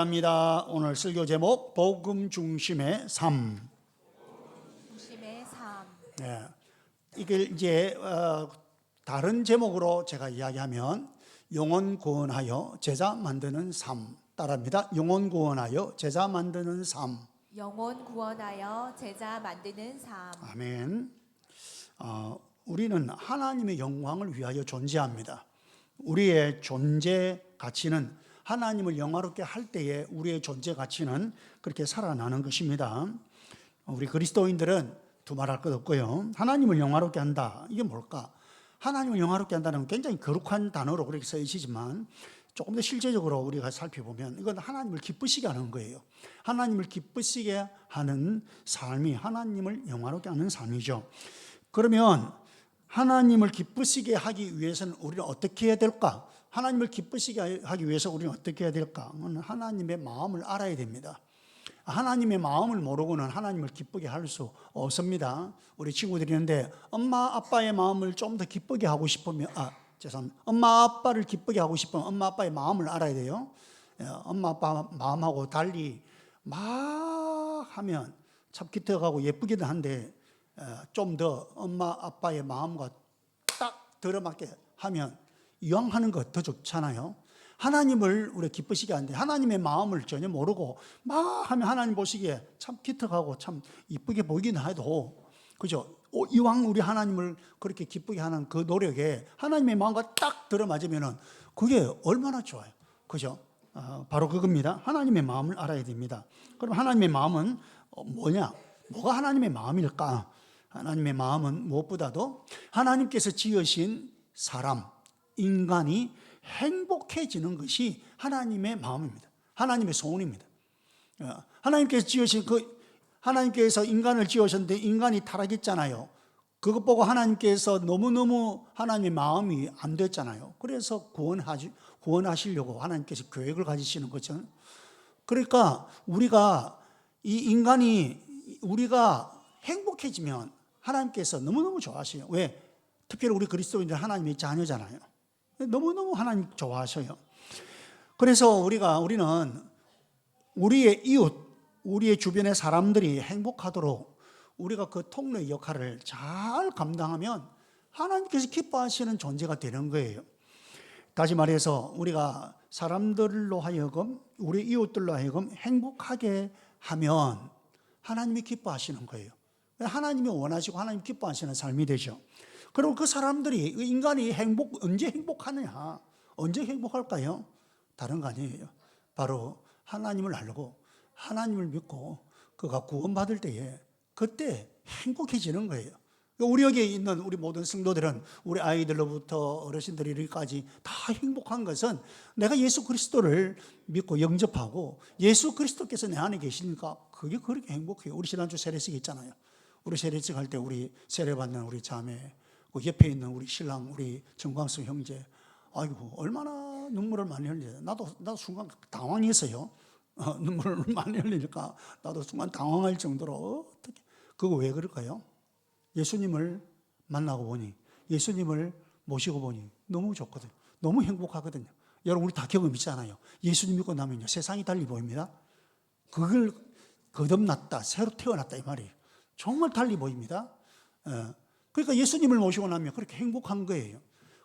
합니다. 오늘 설교 제목 복음 중심의 삶. 중심의 삶. 네. 이게 이제 어, 다른 제목으로 제가 이야기하면 영혼 구원하여 제자 만드는 삶 따라합니다. 영혼 구원하여 제자 만드는 삶. 영혼 구원하여 제자 만드는 삶. 아멘. 어, 우리는 하나님의 영광을 위하여 존재합니다. 우리의 존재 가치는 하나님을 영화롭게 할 때에 우리의 존재 가치는 그렇게 살아나는 것입니다. 우리 그리스도인들은 두말할 것 없고요. 하나님을 영화롭게 한다. 이게 뭘까? 하나님을 영화롭게 한다는 건 굉장히 거룩한 단어로 그렇게 쓰여지지만 조금 더 실제적으로 우리가 살펴보면 이건 하나님을 기쁘시게 하는 거예요. 하나님을 기쁘시게 하는 삶이 하나님을 영화롭게 하는 삶이죠. 그러면 하나님을 기쁘시게 하기 위해서는 우리는 어떻게 해야 될까? 하나님을 기쁘시게 하기 위해서 우리는 어떻게 해야 될까? 하나님의 마음을 알아야 됩니다. 하나님의 마음을 모르고는 하나님을 기쁘게 할 수 없습니다. 우리 친구들이 있는데 엄마 아빠의 마음을 좀 더 기쁘게 하고 싶으면 아 죄송합니다. 엄마 아빠를 기쁘게 하고 싶으면 엄마 아빠의 마음을 알아야 돼요. 예, 엄마 아빠 마음하고 달리 막 하면 참 기특하고 예쁘기도 한데 좀 더 엄마 아빠의 마음과 딱 들어맞게 하면 이왕 하는 것 더 좋잖아요. 하나님을 우리 기쁘시게 하는데 하나님의 마음을 전혀 모르고 막 하면 하나님 보시기에 참 기특하고 참 이쁘게 보이긴 해도 그죠? 오, 이왕 우리 하나님을 그렇게 기쁘게 하는 그 노력에 하나님의 마음과 딱 들어맞으면은 그게 얼마나 좋아요. 그죠? 어, 바로 그겁니다. 하나님의 마음을 알아야 됩니다. 그럼 하나님의 마음은 어, 뭐냐? 뭐가 하나님의 마음일까? 하나님의 마음은 무엇보다도 하나님께서 지으신 사람, 인간이 행복해지는 것이 하나님의 마음입니다. 하나님의 소원입니다. 어, 하나님께서 지으신 그 하나님께서 인간을 지으셨는데 인간이 타락했잖아요. 그것 보고 하나님께서 너무너무 하나님의 마음이 안 됐잖아요. 그래서 구원하시, 구원하시려고 하나님께서 계획을 가지시는 거죠. 그러니까 우리가 이 인간이 우리가 행복해지면 하나님께서 너무너무 좋아하세요. 왜? 특별히 우리 그리스도인들 하나님의 자녀잖아요. 너무너무 하나님 좋아하셔요. 그래서 우리가 우리는 우리의 이웃, 우리의 주변의 사람들이 행복하도록 우리가 그 통로의 역할을 잘 감당하면 하나님께서 기뻐하시는 존재가 되는 거예요. 다시 말해서 우리가 사람들로 하여금 우리 이웃들로 하여금 행복하게 하면 하나님이 기뻐하시는 거예요. 하나님이 원하시고 하나님 기뻐하시는 삶이 되죠. 그리고 그 사람들이 인간이 행복 언제 행복하느냐? 언제 행복할까요? 다른 거 아니에요. 바로 하나님을 알고 하나님을 믿고 그가 구원받을 때에 그때 행복해지는 거예요. 우리 여기에 있는 우리 모든 성도들은 우리 아이들로부터 어르신들이까지 다 행복한 것은 내가 예수 그리스도를 믿고 영접하고 예수 그리스도께서 내 안에 계시니까 그게 그렇게 행복해요. 우리 지난주 세례식 있잖아요. 우리 세례식 할 때 우리 세례 받는 우리 자매, 그 옆에 있는 우리 신랑, 우리 정광수 형제, 아이고 얼마나 눈물을 많이 흘려요. 나도 나도 순간 당황했어요. 어, 눈물을 많이 흘리니까 나도 순간 당황할 정도로 어떻게 그거 왜 그럴까요? 예수님을 만나고 보니 예수님을 모시고 보니 너무 좋거든요. 너무 행복하거든요. 여러분 우리 다 경험 있잖아요. 예수님 믿고 나면요 세상이 달리 보입니다. 그걸 거듭났다, 새로 태어났다 이 말이에요. 정말 달리 보입니다. 어. 그러니까 예수님을 모시고 나면 그렇게 행복한 거예요.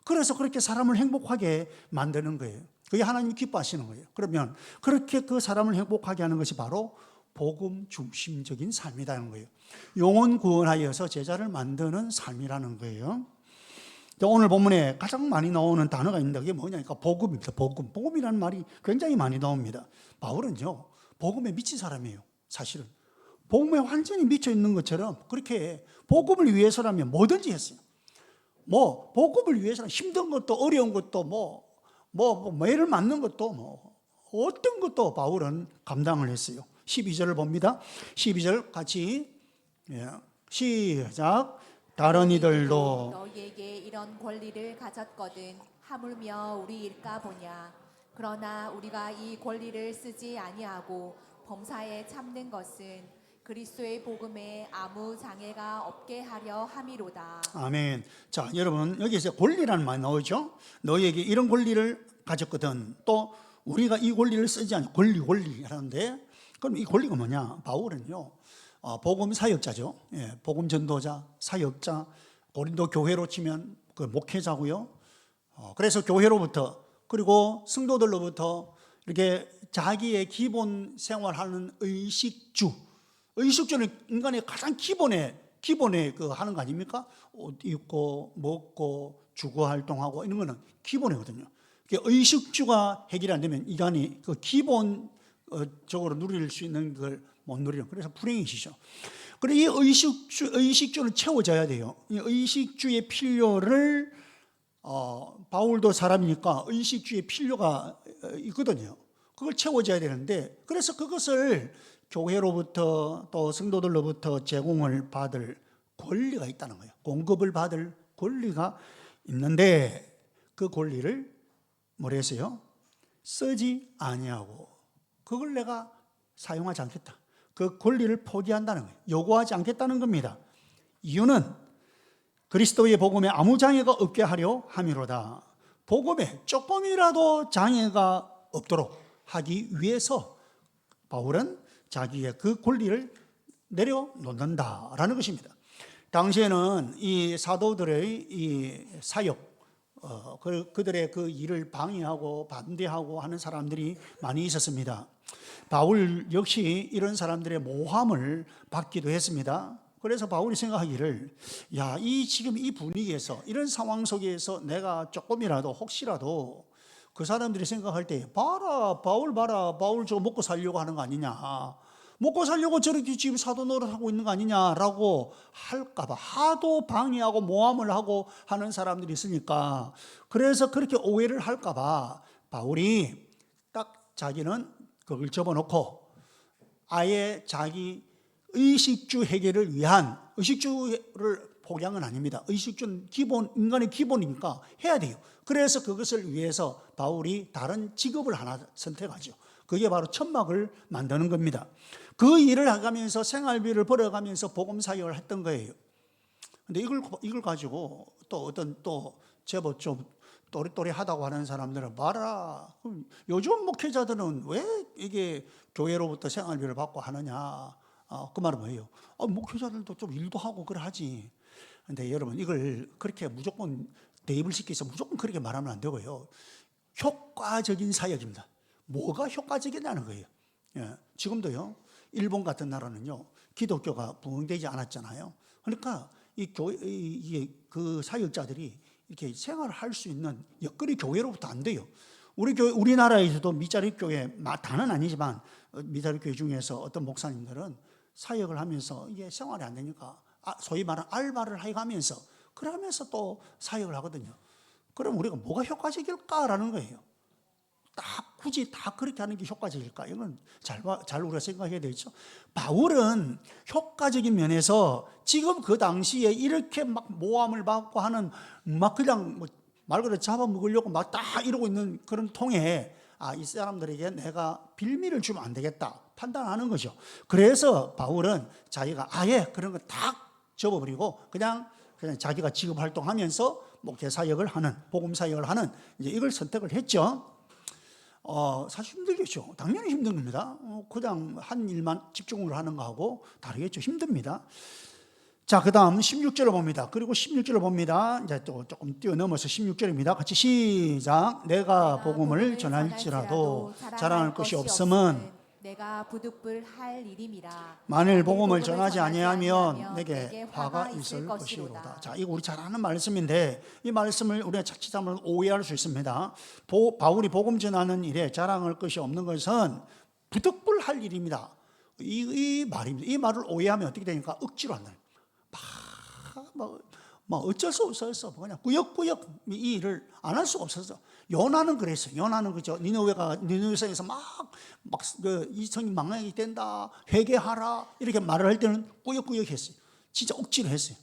그래서 그렇게 사람을 행복하게 만드는 거예요. 그게 하나님이 기뻐하시는 거예요. 그러면 그렇게 그 사람을 행복하게 하는 것이 바로 복음 중심적인 삶이라는 거예요. 영혼 구원하여서 제자를 만드는 삶이라는 거예요. 오늘 본문에 가장 많이 나오는 단어가 있는데 그게 뭐냐 니까 복음입니다. 복음. 복음이라는 말이 굉장히 많이 나옵니다. 바울은요, 복음에 미친 사람이에요. 사실은. 복음에 완전히 미쳐 있는 것처럼 그렇게 복음을 위해서라면 뭐든지 했어요. 뭐 복음을 위해서는 힘든 것도 어려운 것도 뭐, 뭐, 뭐 매를 맞는 것도 뭐 어떤 것도 바울은 감당을 했어요. 12절을 봅니다. 12절 같이 예, 시작. 다른 이들도 너희에게 이런 권리를 가졌거든 하물며 우리 일까 보냐. 그러나 우리가 이 권리를 쓰지 아니하고 범사에 참는 것은 그리스도의 복음에 아무 장애가 없게 하려 함이로다. 아멘. 자, 여러분 여기서 권리라는 말이 나오죠. 너희에게 이런 권리를 가졌거든. 또 우리가 이 권리를 쓰지 않 권리 권리 하는데 그럼 이 권리가 뭐냐? 바울은요. 어, 복음 사역자죠. 예, 복음 전도자, 사역자, 고린도 교회로 치면 그 목회자고요. 어, 그래서 교회로부터 그리고 성도들로부터 이렇게 자기의 기본 생활하는 의식주, 의식주는 인간의 가장 기본의 기본의 그 하는 거 아닙니까? 옷 입고 먹고 주거 활동하고 이런 거는 기본이거든요. 의식주가 해결이 안 되면 인간이 그 기본적으로 누릴 수 있는 걸 못 누리는 그래서 불행이시죠. 그래 이 의식주 의식주는 채워져야 돼요. 이 의식주의 필요를 어, 바울도 사람이니까 의식주의 필요가 어, 있거든요. 그걸 채워줘야 되는데 그래서 그것을 교회로부터 또 성도들로부터 제공을 받을 권리가 있다는 거예요. 공급을 받을 권리가 있는데 그 권리를 했어요? 쓰지 아니하고 그걸 내가 사용하지 않겠다. 그 권리를 포기한다는 거예요. 요구하지 않겠다는 겁니다. 이유는 그리스도의 복음에 아무 장애가 없게 하려 함이로다. 복음에 조금이라도 장애가 없도록 하기 위해서 바울은 자기의 그 권리를 내려놓는다라는 것입니다. 당시에는 이 사도들의 이 사역, 어, 그, 그들의 그 일을 방해하고 반대하고 하는 사람들이 많이 있었습니다. 바울 역시 이런 사람들의 모함을 받기도 했습니다. 그래서 바울이 생각하기를 야, 이 지금 이 분위기에서 이런 상황 속에서 내가 조금이라도 혹시라도 그 사람들이 생각할 때 봐라 바울 봐라 바울 저거 먹고 살려고 하는 거 아니냐? 먹고 살려고 저렇게 지금 사도 노릇하고 있는 거 아니냐라고 할까봐 하도 방해하고 모함을 하고 하는 사람들이 있으니까 그래서 그렇게 오해를 할까봐 바울이 딱 자기는 그걸 접어놓고 아예 자기 의식주 해결을 위한 의식주를 포기한 건 아닙니다. 의식주는 기본 인간의 기본이니까 해야 돼요. 그래서 그것을 위해서 바울이 다른 직업을 하나 선택하죠. 그게 바로 천막을 만드는 겁니다. 그 일을 하면서 생활비를 벌어가면서 복음 사역을 했던 거예요. 근데 이걸 이걸 가지고 또 어떤 또 제법 좀 또리또리하다고 하는 사람들은 봐라. 요즘 목회자들은 왜 이게 교회로부터 생활비를 받고 하느냐? 어, 그 말은 뭐예요? 아, 목회자들도 좀 일도 하고 그래 하지. 근데 여러분 이걸 그렇게 무조건 대입을 시켜서 무조건 그렇게 말하면 안 되고요. 효과적인 사역입니다. 뭐가 효과적이냐는 거예요. 예, 지금도요. 일본 같은 나라는요. 기독교가 부흥되지 않았잖아요. 그러니까 이 교회 이- 이게 그 사역자들이 이렇게 생활을 할수 있는 여건이 교회로부터 안 돼요. 우리 교회 우리나라에서도 미자립 교회 마- 다는 아니지만 어, 미자립 교회 중에서 어떤 목사님들은 사역을 하면서 이게 생활이 안 되니까 아, 소위 말하는 알바를 해가면서 그러면서 또 사역을 하거든요. 그럼 우리가 뭐가 효과적일까라는 거예요. 딱 굳이 다 그렇게 하는 게 효과적일까? 이건 잘, 봐- 잘 우리가 생각해야 되죠. 바울은 효과적인 면에서 지금 그 당시에 이렇게 막 모함을 받고 하는 막 그냥 뭐 말 그대로 잡아먹으려고 막 다 이러고 있는 그런 통에 아, 이 사람들에게 내가 빌미를 주면 안 되겠다 판단하는 거죠. 그래서 바울은 자기가 아예 그런 거 다 접어버리고 그냥 그냥 자기가 직업 활동하면서 목회 사역을 하는 복음 사역을 하는 이제 이걸 선택을 했죠. 어, 사실 힘들겠죠. 당연히 힘든 겁니다. 어, 그냥 한 일만 집중을 하는 거하고 다르겠죠. 힘듭니다. 자, 그 다음 16절을 봅니다. 그리고 16절을 봅니다. 이제 또 조금 뛰어넘어서 16절입니다. 같이 시작. 내가 복음을 전할지라도 자랑할 것이 없음은 내가 부득불 할 일임이라. 만일 복음을 전하지 아니하면 내게 화가 있을 것이로다. 자, 이거 우리 잘 아는 말씀인데 이 말씀을 우리가 자칫하면 오해할 수 있습니다. 보- 바울이 복음 전하는 일에 자랑할 것이 없는 것은 부득불 할 일입니다. 이, 이 말입니다. 이 말을 오해하면 어떻게 되니까 억지로 한다. 막, 막, 막 어쩔 수 없었어. 그냥 꾸역꾸역 이 일을 안 할 수가 없었어. 요나는 그랬어. 요나는 그죠. 니느웨가 니느웨성에서 막막그 이성이 망하게 된다. 회개하라 이렇게 말을 할 때는 꾸역꾸역 했어요. 진짜 억지로 했어요.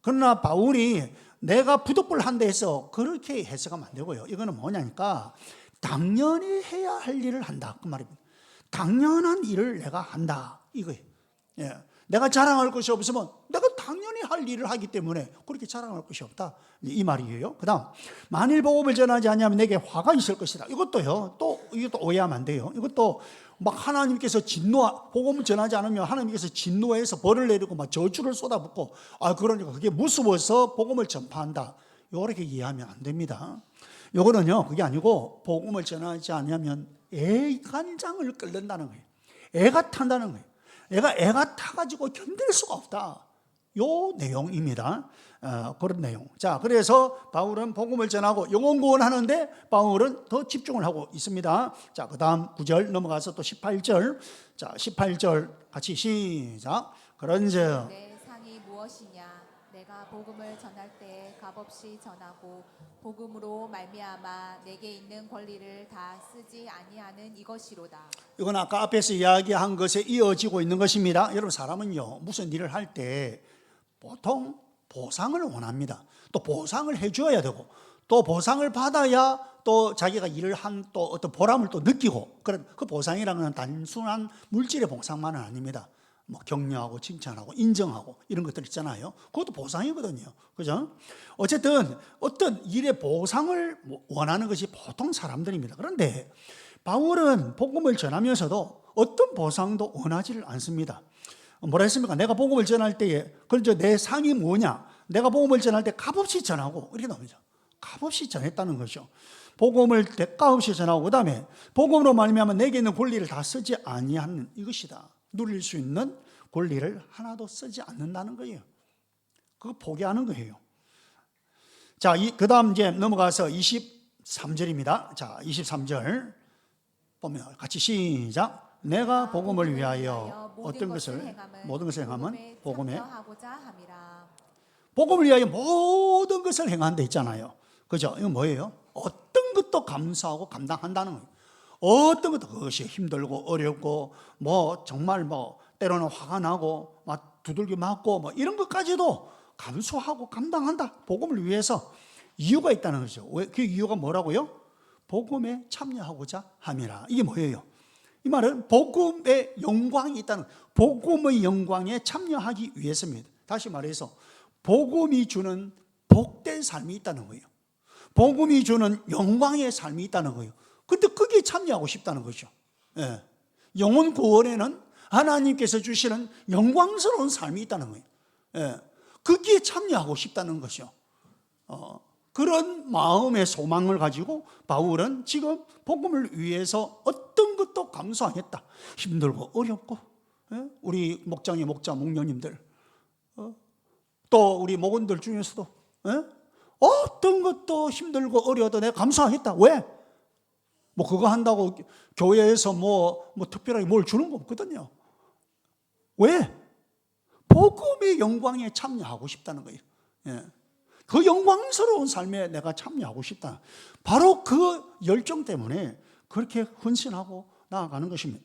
그러나 바울이 내가 부득불한데 해서 그렇게 해석하면 안 되고요. 이거는 뭐냐니까 당연히 해야 할 일을 한다. 그 말입니다. 당연한 일을 내가 한다. 이거예요. 예. 내가 자랑할 것이 없으면 내가 당연히 할 일을 하기 때문에 그렇게 자랑할 것이 없다. 이 말이에요. 그 다음 만일 복음을 전하지 않으면 내게 화가 있을 것이다. 이것도요. 또 이것도 오해하면 안 돼요. 이것도 막 하나님께서 진노 복음을 전하지 않으면 하나님께서 진노해서 벌을 내리고 막 저주를 쏟아붓고 아 그러니까 그게 무서워서 복음을 전파한다. 이렇게 이해하면 안 됩니다. 요거는요. 그게 아니고 복음을 전하지 않으면 애간장을 끓는다는 거예요. 애가 탄다는 거예요. 애가 애가 타가지고 견딜 수가 없다. 요 내용입니다. 어, 그런 내용. 자, 그래서 바울은 복음을 전하고 영혼 구원하는데 바울은 더 집중을 하고 있습니다. 자, 그 다음 9절 넘어가서 또 18절. 자, 18절 같이 시작. 그런즉 내 상이 무엇이냐 내가 복음을 전할 때 값없이 전하고 복음으로 말미암아 내게 있는 권리를 다 쓰지 아니하는 이것이로다 이건 아까 앞에서 이야기한 것에 이어지고 있는 것입니다. 여러분 사람은요 무슨 일을 할 때 보통 보상을 원합니다. 또 보상을 해줘야 되고 또 보상을 받아야 또 자기가 일을 한 또 어떤 보람을 또 느끼고 그런 그 보상이라는 건 단순한 물질의 보상만은 아닙니다. 뭐 격려하고 칭찬하고 인정하고 이런 것들 있잖아요. 그것도 보상이거든요. 그죠? 어쨌든 어떤 일의 보상을 원하는 것이 보통 사람들입니다. 그런데 바울은 복음을 전하면서도 어떤 보상도 원하지를 않습니다. 뭐라 했습니까? 내가 복음을 전할 때에 그렇죠. 내 상이 뭐냐? 내가 복음을 전할 때 값없이 전하고 이렇게 나옵니다. 값없이 전했다는 거죠. 복음을 대가 없이 전하고 그다음에 복음으로 말미암아 내게 있는 권리를 다 쓰지 아니하는 이것이다. 누릴 수 있는 권리를 하나도 쓰지 않는다는 거예요. 그거 포기하는 거예요. 자, 이, 그 다음 이제 넘어가서 23절입니다. 자, 23절 보면 같이 시작. 내가 복음을 위하여 어떤 것을 모든 것을 행하면 복음에 복음을 위하여 모든 것을 행한다 있잖아요. 그죠? 이건 뭐예요? 어떤 것도 감수하고 감당한다는 거예요. 어떤 것도 그것이 힘들고 어렵고 뭐 정말 뭐 때로는 화가 나고 막 두들겨 맞고 뭐 이런 것까지도 감수하고 감당한다. 복음을 위해서 이유가 있다는 거죠. 왜? 그 이유가 뭐라고요? 복음에 참여하고자 함이라. 이게 뭐예요? 이 말은 복음의 영광이 있다는 복음의 영광에 참여하기 위해서입니다. 다시 말해서 복음이 주는 복된 삶이 있다는 거예요. 복음이 주는 영광의 삶이 있다는 거예요. 근데 거기에 참여하고 싶다는 거죠. 예. 영혼 구원에는 하나님께서 주시는 영광스러운 삶이 있다는 거예요. 예. 거기에 참여하고 싶다는 것이요. 어, 그런 마음의 소망을 가지고 바울은 지금 복음을 위해서 어떤 것도 감수하겠다. 힘들고 어렵고 예? 우리 목장의 목자 목녀님들 어? 또 우리 목원들 중에서도 예? 어떤 것도 힘들고 어려워도 내가 감수하겠다. 왜? 뭐 그거 한다고 교회에서 뭐, 뭐 특별하게 뭘 주는 거 없거든요. 왜? 복음의 영광에 참여하고 싶다는 거예요. 예. 그 영광스러운 삶에 내가 참여하고 싶다. 바로 그 열정 때문에 그렇게 헌신하고 나아가는 것입니다.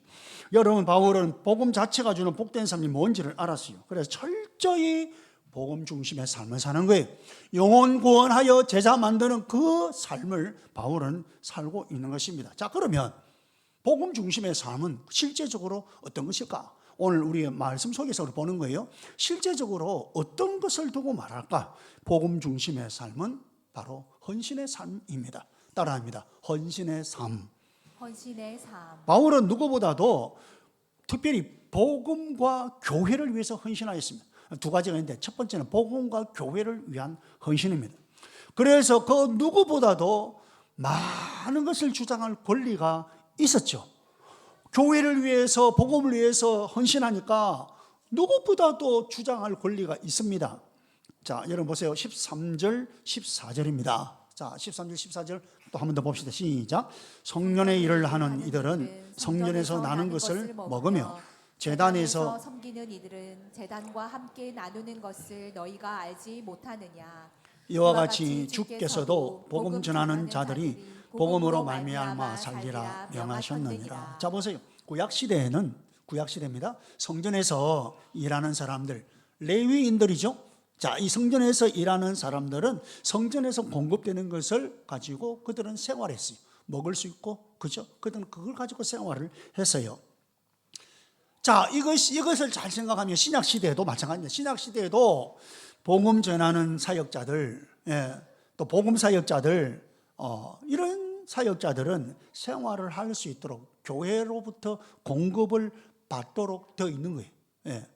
여러분, 바울은 복음 자체가 주는 복된 삶이 뭔지를 알았어요. 그래서 철저히 복음 중심의 삶을 사는 거예요. 영혼 구원하여 제자 만드는 그 삶을 바울은 살고 있는 것입니다. 자, 그러면 복음 중심의 삶은 실제적으로 어떤 것일까? 오늘 우리의 말씀 속에서 보는 거예요. 실제적으로 어떤 것을 두고 말할까? 복음 중심의 삶은 바로 헌신의 삶입니다. 따라합니다. 헌신의 삶. 헌신의 삶 바울은 누구보다도 특별히 복음과 교회를 위해서 헌신하였습니다. 두 가지가 있는데 첫 번째는 복음과 교회를 위한 헌신입니다. 그래서 그 누구보다도 많은 것을 주장할 권리가 있었죠. 교회를 위해서 복음을 위해서 헌신하니까 누구보다도 주장할 권리가 있습니다. 자, 여러분 보세요. 13절, 14절입니다. 자, 13절, 14절 또 한 번 더 봅시다. 시작. 성년의 일을 하는 이들은 성년에서 나는 것을 먹으며 재단에서 섬기는 이들은 재단과 함께 나누는 것을 너희가 알지 못하느냐 이와 같이 주께서도 복음 전하는 자들이 복음으로 말미암아 살리라 명하셨느니라. 자 보세요. 구약 시대에는 구약 시대입니다. 성전에서 일하는 사람들 레위인들이죠. 자, 이 성전에서 일하는 사람들은 성전에서 공급되는 것을 가지고 그들은 생활했어요. 먹을 수 있고 그죠? 그들은 그걸 가지고 생활을 했어요. 자, 이것, 이것을 잘 생각하면 신약 시대에도 마찬가지입니다. 신약 시대에도 복음 전하는 사역자들, 예, 또 복음 사역자들, 어, 이런 사역자들은 생활을 할 수 있도록 교회로부터 공급을 받도록 되어 있는 거예요. 예.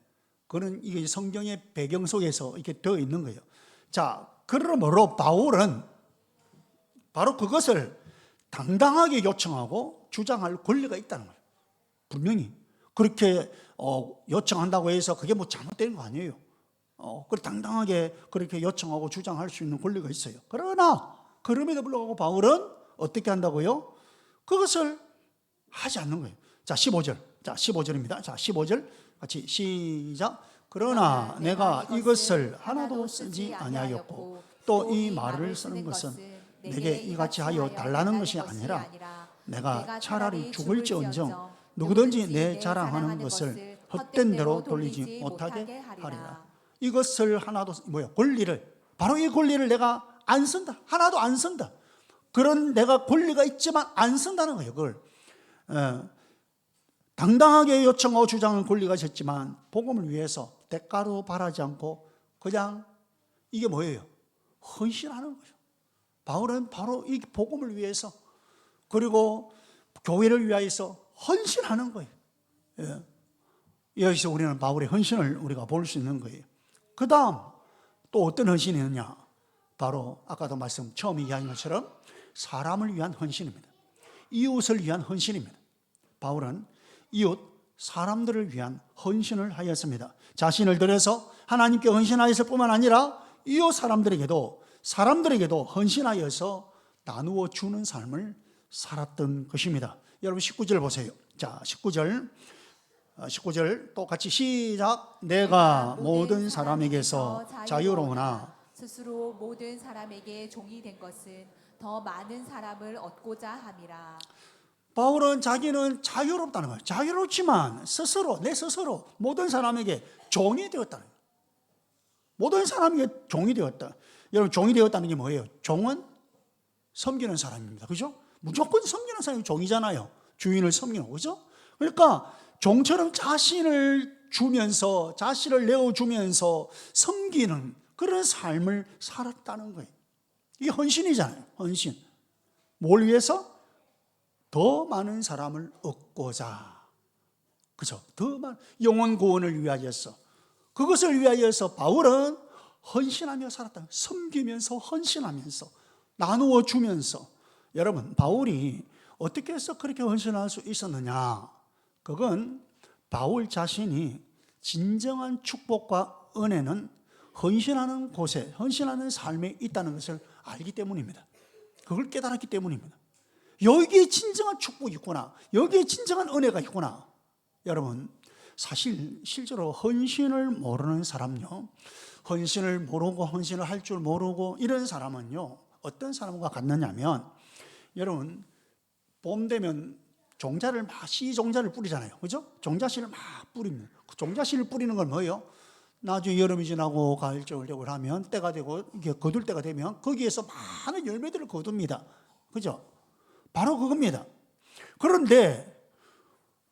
그는 이게 성경의 배경 속에서 이렇게 되어 있는 거예요. 자, 그러므로 바울은 바로 그것을 당당하게 요청하고 주장할 권리가 있다는 거예요. 분명히 그렇게 어, 요청한다고 해서 그게 뭐 잘못된 거 아니에요. 어, 그 당당하게 그렇게 요청하고 주장할 수 있는 권리가 있어요. 그러나 그럼에도 불구하고 바울은 어떻게 한다고요? 그것을 하지 않는 거예요. 자, 15절. 자, 15절입니다. 자, 15절 같이 시작. 그러나 내가 이것을 하나도 쓰지 아니하였고 또 이 말을 쓰는 것은 내게 이같이 하여 달라는 것이 아니라 내가 차라리 죽을지언정 누구든지 내 자랑하는 것을 헛된 대로 돌리지 못하게 하리라. 이것을 하나도 뭐야 권리를 바로 이 권리를 내가 안 쓴다. 하나도 안 쓴다. 그런 내가 권리가 있지만 안 쓴다는 거예요. 그걸 어, 당당하게 요청하고 주장하는 권리가 있었지만 복음을 위해서 대가로 바라지 않고 그냥 이게 뭐예요? 헌신하는 거죠. 바울은 바로 이 복음을 위해서 그리고 교회를 위하여서 헌신하는 거예요. 예. 여기서 우리는 바울의 헌신을 우리가 볼 수 있는 거예요. 그 다음 또 어떤 헌신이 있느냐? 바로 아까도 말씀 처음 이야기한 것처럼 사람을 위한 헌신입니다. 이웃을 위한 헌신입니다. 바울은 이웃 사람들을 위한 헌신을 하였습니다. 자신을 들여서 하나님께 헌신하였을 뿐만 아니라 이웃 사람들에게도 사람들에게도 헌신하여서 나누어 주는 삶을 살았던 것입니다. 여러분 19절 보세요. 자, 19절. 19절 똑같이 시작. 내가 모든 사람에게서 자유로우나 스스로 모든 사람에게 종이 된 것은 더 많은 사람을 얻고자 함이라. 바울은 자기는 자유롭다는 거예요. 자유롭지만 스스로 내 스스로 모든 사람에게 종이 되었다는 거예요. 모든 사람에게 종이 되었다. 여러분 종이 되었다는 게 뭐예요? 종은 섬기는 사람입니다. 그죠? 무조건 섬기는 사람이 종이잖아요. 주인을 섬기는 거죠? 그러니까 종처럼 자신을 주면서 자신을 내어 주면서 섬기는 그런 삶을 살았다는 거예요. 이게 헌신이잖아요. 헌신. 뭘 위해서? 더 많은 사람을 얻고자. 그죠? 더 많은 영혼 구원을 위하여서. 그것을 위하여서 바울은 헌신하며 살았다. 섬기면서 헌신하면서 나누어 주면서 여러분 바울이 어떻게 해서 그렇게 헌신할 수 있었느냐? 그건 바울 자신이 진정한 축복과 은혜는 헌신하는 곳에 헌신하는 삶에 있다는 것을 알기 때문입니다. 그걸 깨달았기 때문입니다. 여기에 진정한 축복이 있구나. 여기에 진정한 은혜가 있구나. 여러분, 사실 실제로 헌신을 모르는 사람요. 헌신을 모르고 헌신을 할 줄 모르고 이런 사람은요. 어떤 사람과 같느냐면 여러분 봄 되면 종자를 막씨 종자를 뿌리잖아요. 그죠? 종자씨를 막 뿌립니다. 그 종자씨를 뿌리는 건 뭐예요? 나중에 여름이 지나고 가을 겨울 하면 때가 되고 이게 거둘 때가 되면 거기에서 많은 열매들을 거둡니다. 그죠? 바로 그겁니다. 그런데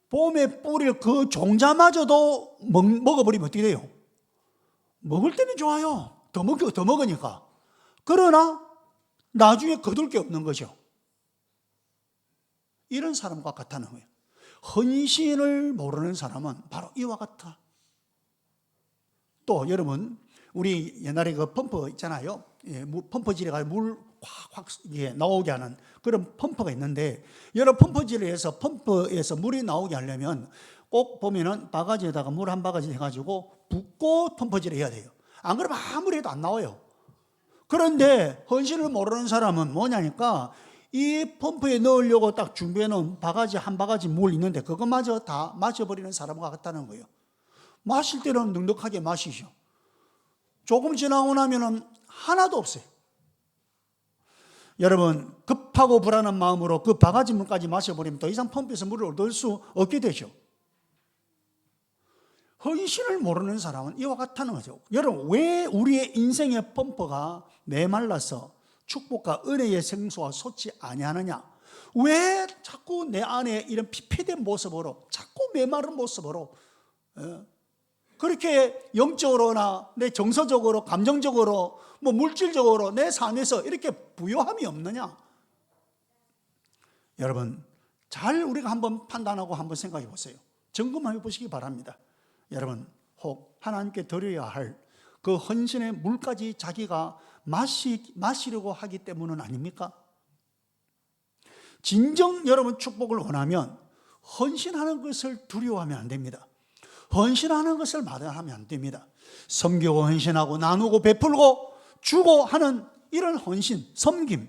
봄에 뿌릴 그 종자마저도 먹, 먹어버리면 어떻게 돼요? 먹을 때는 좋아요. 더 먹, 더 먹으니까. 그러나 나중에 거둘 게 없는 거죠. 이런 사람과 같다는 거예요. 헌신을 모르는 사람은 바로 이와 같아. 또 여러분, 우리 옛날에 그 펌프 있잖아요. 예, 펌프질에 가서 물 확확 예, 나오게 하는 그런 펌프가 있는데 여러 펌프질을 해서 펌프에서 물이 나오게 하려면 꼭 보면은 바가지에다가 물 한 바가지 해가지고 붓고 펌프질을 해야 돼요. 안 그러면 아무리 해도 안 나와요. 그런데 헌신을 모르는 사람은 뭐냐니까 이 펌프에 넣으려고 딱 준비해 놓은 바가지 한 바가지 물 있는데 그것마저 다 마셔버리는 사람과 같다는 거예요. 마실 때는 넉넉하게 마시죠. 조금 지나고 나면은 하나도 없어요. 여러분 급하고 불안한 마음으로 그 바가지 물까지 마셔버리면 더 이상 펌프에서 물을 얻을 수 없게 되죠. 헌신을 모르는 사람은 이와 같다는 거죠. 여러분 왜 우리의 인생의 펌프가 메말라서 축복과 은혜의 생수와 솟지 아니하느냐? 왜 자꾸 내 안에 이런 피폐된 모습으로 자꾸 메마른 모습으로 어, 그렇게 영적으로나 내 정서적으로 감정적으로 뭐 물질적으로 내 삶에서 이렇게 부요함이 없느냐? 여러분 잘 우리가 한번 판단하고 한번 생각해 보세요. 점검해 보시기 바랍니다. 여러분 혹 하나님께 드려야 할 그 헌신의 물까지 자기가 마시, 마시려고 하기 때문은 아닙니까? 진정 여러분 축복을 원하면 헌신하는 것을 두려워하면 안 됩니다. 헌신하는 것을 마다하면 안 됩니다. 섬기고 헌신하고 나누고 베풀고 주고 하는 이런 헌신, 섬김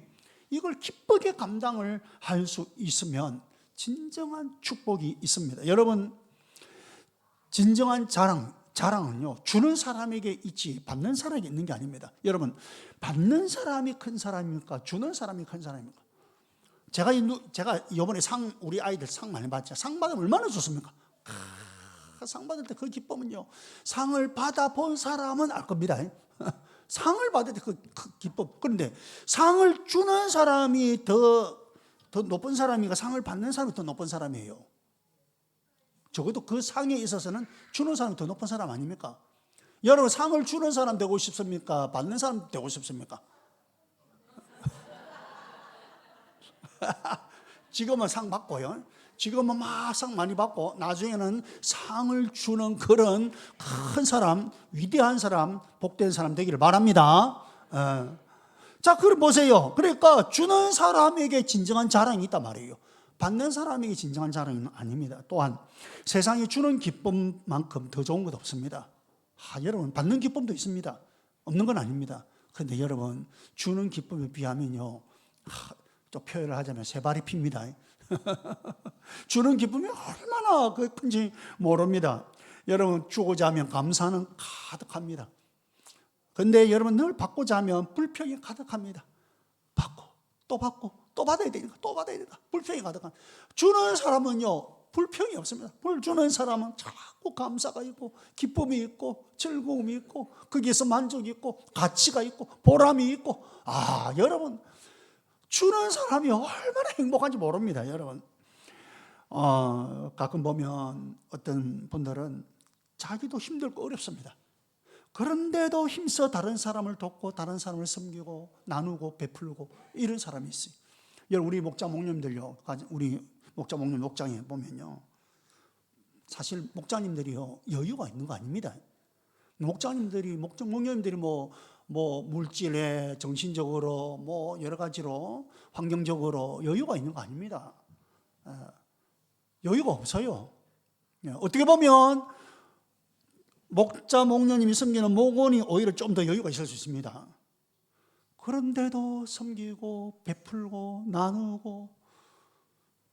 이걸 기쁘게 감당을 할 수 있으면 진정한 축복이 있습니다. 여러분 진정한 자랑 자랑은요 주는 사람에게 있지 받는 사람에게 있는 게 아닙니다. 여러분 받는 사람이 큰 사람입니까? 주는 사람이 큰 사람입니까? 제가 제가 이번에 상 우리 아이들 상 많이 받죠. 상 받으면 얼마나 좋습니까? 아, 상 받을 때 그 기쁨은요. 상을 받아 본 사람은 알 겁니다. 상을 받을 때그 기쁨. 그런데 상을 주는 사람이 더, 더 높은 사람이가 상을 받는 사람이 더 높은 사람이에요. 적어도 그 상에 있어서는 주는 사람이 더 높은 사람 아닙니까? 여러분 상을 주는 사람 되고 싶습니까? 받는 사람 되고 싶습니까? 지금은 상 받고요. 지금은 막 상 많이 받고 나중에는 상을 주는 그런 큰 사람, 위대한 사람, 복된 사람 되기를 바랍니다. 어. 자, 그럼 보세요. 그러니까 주는 사람에게 진정한 자랑이 있단 말이에요. 받는 사람에게 진정한 자랑은 아닙니다. 또한 세상에 주는 기쁨만큼 더 좋은 것 없습니다. 아, 여러분, 받는 기쁨도 있습니다. 없는 건 아닙니다. 그런데 여러분, 주는 기쁨에 비하면요. 하, 또 표현을 하자면 세 발이 핍니다. 주는 기쁨이 얼마나 그 큰지 모릅니다. 여러분, 주고자 하면 감사는 가득합니다. 근데 여러분 늘 받고자 하면 불평이 가득합니다. 받고 또 받고 또 받아야 되니까 또 받아야 되니까 불평이 가득한. 주는 사람은요 불평이 없습니다. 불 주는 사람은 자꾸 감사가 있고 기쁨이 있고 즐거움이 있고 거기에서 만족이 있고 가치가 있고 보람이 있고 아 여러분 주는 사람이 얼마나 행복한지 모릅니다, 여러분. 어, 가끔 보면 어떤 분들은 자기도 힘들고 어렵습니다. 그런데도 힘써 다른 사람을 돕고 다른 사람을 섬기고 나누고 베풀고 이런 사람이 있어요. 여러분 우리 목자 목님들요, 우리 목자 목님 목장에 보면요, 사실 목자님들이요 여유가 있는 거 아닙니다. 목자님들이 목자 목님들이 뭐 뭐 물질에 정신적으로 뭐 여러 가지로 환경적으로 여유가 있는 거 아닙니다. 예, 여유가 없어요. 예, 어떻게 보면 목자 목녀님이 섬기는 목원이 오히려 좀 더 여유가 있을 수 있습니다. 그런데도 섬기고 베풀고 나누고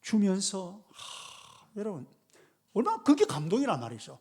주면서 하, 여러분 얼마나 그게 감동이란 말이죠.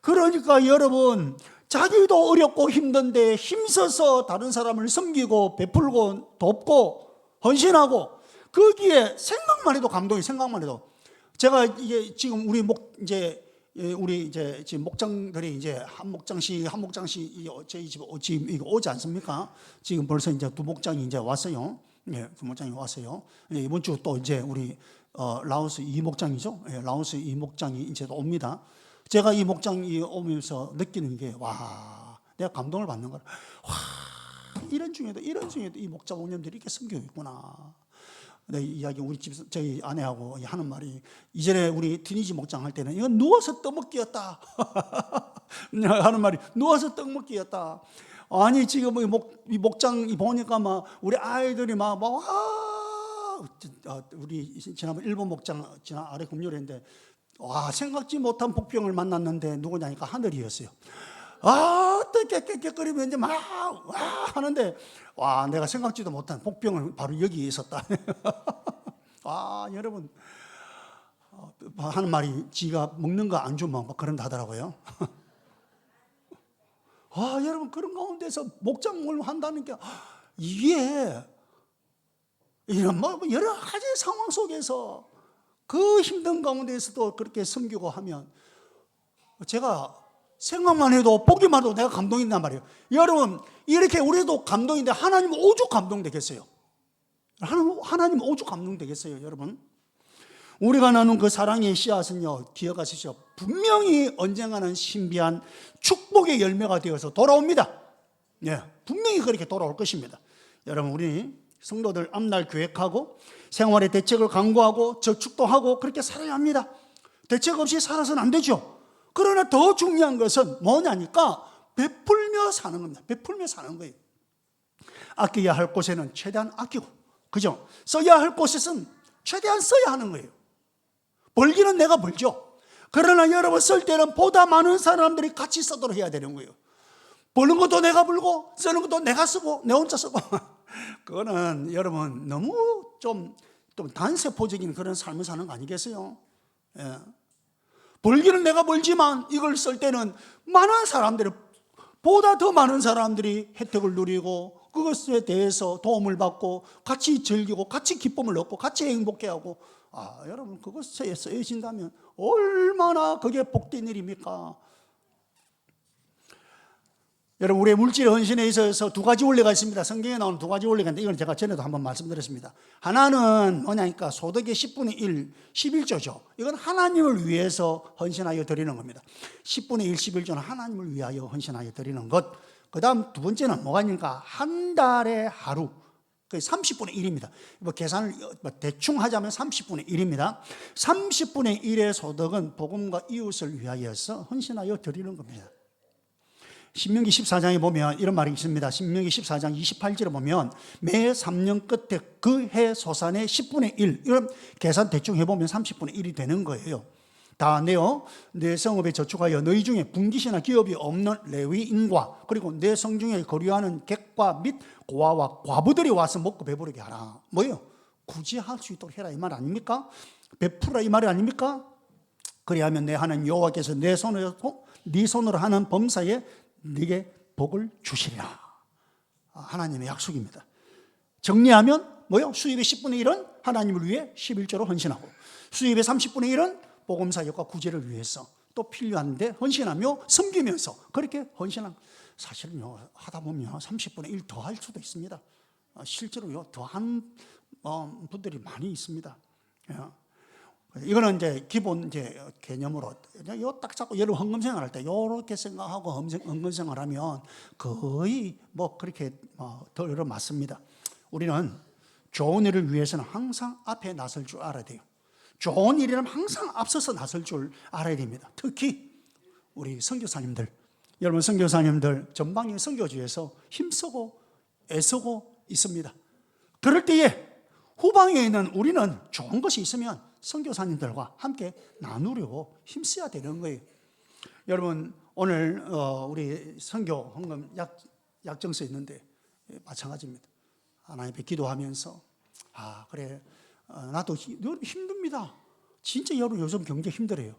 그러니까 여러분 자기도 어렵고 힘든데 힘써서 다른 사람을 섬기고 베풀고 돕고 헌신하고 거기에 생각만 해도 감동이 생각만 해도 제가 이게 지금 우리 목 이제 예, 우리 이제 지금 목장들이 이제 한 목장씩 한 목장씩 이 저희 집 오- 지금 이거 오지 않습니까? 지금 벌써 이제 두 목장이 이제 왔어요. 예, 두 목장이 왔어요. 예, 이번 주 또 이제 우리 어, 라오스 이 목장이죠. 예, 라오스 이 목장이 이제 또 옵니다. 제가 이 목장이 오면서 느끼는 게 와, 내가 감동을 받는 거라. 와, 이런 중에도 이런 중에도 이 목자 목님들이 이렇게 섬기고 있구나. 내 이야기 우리 집 저희 아내하고 하는 말이 이전에 우리 티니지 목장 할 때는 이건 누워서 떠먹기였다 하는 말이 누워서 떡먹기였다. 아니 지금 이 목, 이 목장 이 보니까 막 우리 아이들이 막막 아, 우리 지난번 일본 목장 지난 아래 금요일인데 와 생각지 못한 복병을 만났는데 누구냐니까 하늘이었어요. 아, 어떻게 깨끗거리면 이제 막, 와, 하는데, 와, 내가 생각지도 못한 복병을 바로 여기에 있었다. 아, 여러분, 어, 하는 말이 지가 먹는 거 안 주면 막 그런다 하더라고요. 아, 여러분, 그런 가운데서 목장을 한다는 게, 이게, 이런 뭐 여러 가지 상황 속에서 그 힘든 가운데서도 그렇게 섬기고 하면, 제가 생각만 해도 보기만 해도 내가 감동이 있단 말이에요. 여러분 이렇게 우리도 감동인데 하나님은 오죽 감동되겠어요. 하나님, 하나님 오죽 감동되겠어요, 여러분? 우리가 나눈 그 사랑의 씨앗은요, 기억하시죠? 분명히 언젠가는 신비한 축복의 열매가 되어서 돌아옵니다. 예, 분명히 그렇게 돌아올 것입니다. 여러분, 우리 성도들 앞날 계획하고 생활의 대책을 강구하고 저축도 하고 그렇게 살아야 합니다. 대책 없이 살아서는 안 되죠. 그러나 더 중요한 것은 뭐냐니까 베풀며 사는 겁니다. 베풀며 사는 거예요. 아껴야 할 곳에는 최대한 아끼고, 그죠? 써야 할 곳에서는 최대한 써야 하는 거예요. 벌기는 내가 벌죠. 그러나 여러분 쓸 때는 보다 많은 사람들이 같이 쓰도록 해야 되는 거예요. 버는 것도 내가 벌고 쓰는 것도 내가 쓰고 내 혼자 쓰고 그거는 여러분 너무 좀, 좀 단세포적인 그런 삶을 사는 거 아니겠어요? 예. 벌기는 내가 벌지만 이걸 쓸 때는 많은 사람들이 보다 더 많은 사람들이 혜택을 누리고 그것에 대해서 도움을 받고 같이 즐기고 같이 기쁨을 얻고 같이 행복해하고 아 여러분 그것에 쓰여진다면 얼마나 그게 복된 일입니까? 여러분 우리의 물질 헌신에 있어서 두 가지 원리가 있습니다. 성경에 나오는 두 가지 원리가 있는데 이건 제가 전에도 한번 말씀드렸습니다. 하나는 뭐냐니까 소득의 10분의 1, 11조죠. 이건 하나님을 위해서 헌신하여 드리는 겁니다. 10분의 1, 11조는 하나님을 위하여 헌신하여 드리는 것. 그 다음 두 번째는 뭐가 있는가? 한 달에 하루. 그 30분의 1입니다. 뭐 계산을 뭐 대충 하자면 30분의 1입니다. 30분의 1의 소득은 복음과 이웃을 위하여서 헌신하여 드리는 겁니다. 신명기 14장에 보면 이런 말이 있습니다. 신명기 14장 28절에 보면 매 3년 끝에 그 해 소산의 10분의 1 이런 계산 대충 해보면 30분의 1이 되는 거예요. 다 내어 내 성읍에 저축하여 너희 중에 분기시나 기업이 없는 레위인과 그리고 내 성중에 거류하는 객과 및 고아와 과부들이 와서 먹고 배부르게 하라. 뭐예요? 굳이 할 수 있도록 해라 이 말 아닙니까? 베풀라 이 말이 아닙니까? 그리하면 내 하는 여호와께서 내 손으로 네 손으로 하는 범사에 네게 복을 주시리라. 아, 하나님의 약속입니다. 정리하면 뭐요? 수입의 10분의 1은 하나님을 위해 11조로 헌신하고 수입의 30분의 1은 복음 사역과 구제를 위해서 또 필요한데 헌신하며 섬기면서 그렇게 헌신한 사실은요 하다 보면 30분의 1 더 할 수도 있습니다. 아, 실제로요 더한 어, 분들이 많이 있습니다. 예. 이거는 이제 기본 이제 개념으로 요딱 잡고 여러분 헌금 생활할 때 요렇게 생각하고 헌금 생활하면 거의 뭐 그렇게 뭐더 여러 맞습니다. 우리는 좋은 일을 위해서는 항상 앞에 나설 줄 알아야 돼요. 좋은 일이라면 항상 앞서서 나설 줄 알아야 됩니다. 특히 우리 선교사님들, 여러분 선교사님들 전방의 선교지에서 힘쓰고 애쓰고 있습니다. 그럴 때에 후방에 있는 우리는 좋은 것이 있으면 선교사님들과 함께 나누려고 힘써야 되는 거예요. 여러분 오늘 어, 우리 선교 헌금 약 약정서 있는데 마찬가지입니다. 하나님 앞에 기도하면서 아 그래 어, 나도 힘듭니다. 진짜 여러분 요즘 경제 힘들어요.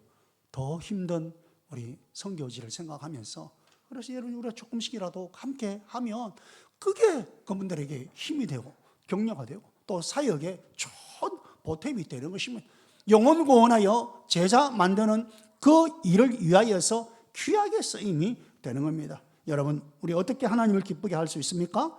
더 힘든 우리 선교지를 생각하면서 그래서 여러분 우리가 조금씩이라도 함께 하면 그게 그분들에게 힘이 되고 격려가 되고 또 사역에 좋은 보탬이 되는 것입니다. 영혼 구원하여 제자 만드는 그 일을 위하여서 귀하게 쓰임이 되는 겁니다. 여러분, 우리 어떻게 하나님을 기쁘게 할 수 있습니까?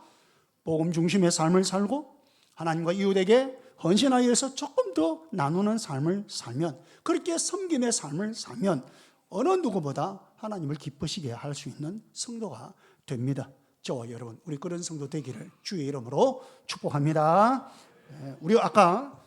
복음 중심의 삶을 살고 하나님과 이웃에게 헌신하여서 조금 더 나누는 삶을 살면 그렇게 섬김의 삶을 살면 어느 누구보다 하나님을 기쁘시게 할 수 있는 성도가 됩니다. 저와 여러분, 우리 그런 성도 되기를 주의 이름으로 축복합니다. 예, 우리 아까